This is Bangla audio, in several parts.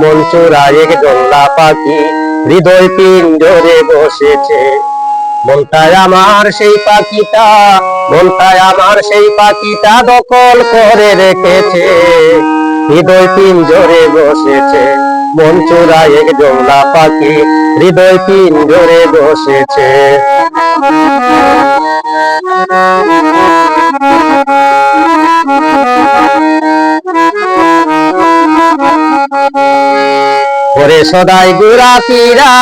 মন চোরায় এক জল্লা পাখি হৃদয় পিঞ্জরে বসেছে। মনটায় আমার সেই পাখিটা, মনটায় আমার সেই পাখিটা দখল করে রেখেছে। হৃদয় পিঞ্জরে বসেছে মন চোরায় এক পাখি হৃদয় পিঞ্জরে বসেছে। ওরে সদাই গুড়া পীরা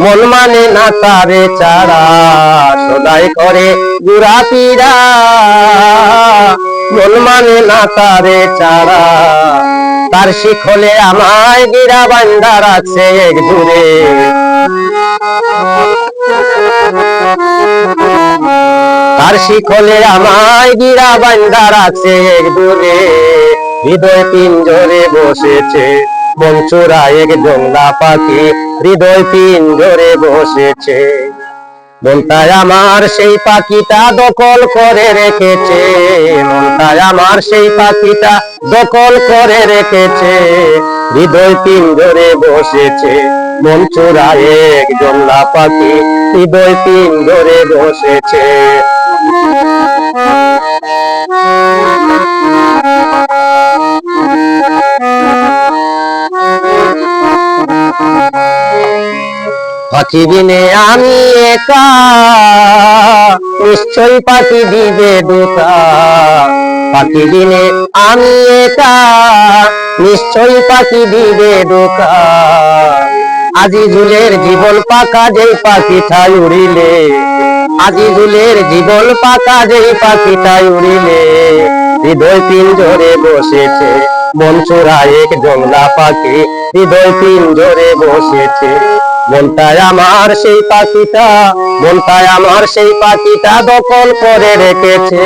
মন মানে না তারে চারা। সদাই করে গুড়া পীরা মন মানে না তারে চারা। তার শিখলে আমায় গিরা বান্দা রাখছে এক দূরে। তার শিখলে আমায় গিরা বান্দা রাখছে এক দূরে। হৃদয় পিঞ্জরে বসেছে। মন চোরা এক জংলা পাখি, হৃদয় পিঞ্জরে বসেছে। মনটায় আমার সেই পাখিটা দখল করে রেখেছে। মনটায় আমার সেই পাখিটা দখল করে রেখেছে। হৃদয় পিঞ্জরে বসেছে। মন এক জংলা পাখি, হৃদয় পিঞ্জরে বসেছে। পাখি দিনে আমি একা নিশ্চয় পাখি দিবে দুটা। পাখি দিনে আমি একা নিশ্চয় পাখি দিবে দুটা। আজি ঝুলের জীবন পাকা যেই পাখিটাই উড়িলে আজি ঝুলের জীবন পাকা যেই পাখিটাই উড়িলে, হৃদয় পিঞ্জরে বসেছে, মন চোরা এক জংলা পাখি, হৃদয় পিঞ্জরে বসেছে। মনটায় আমার সেই পাখিটা, মনটায় আমার সেই পাখিটা দখল করে রেখেছে।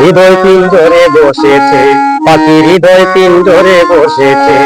হৃদয় তিন ধরে বসেছে পাখি হৃদয় তিন ধরে বসেছে।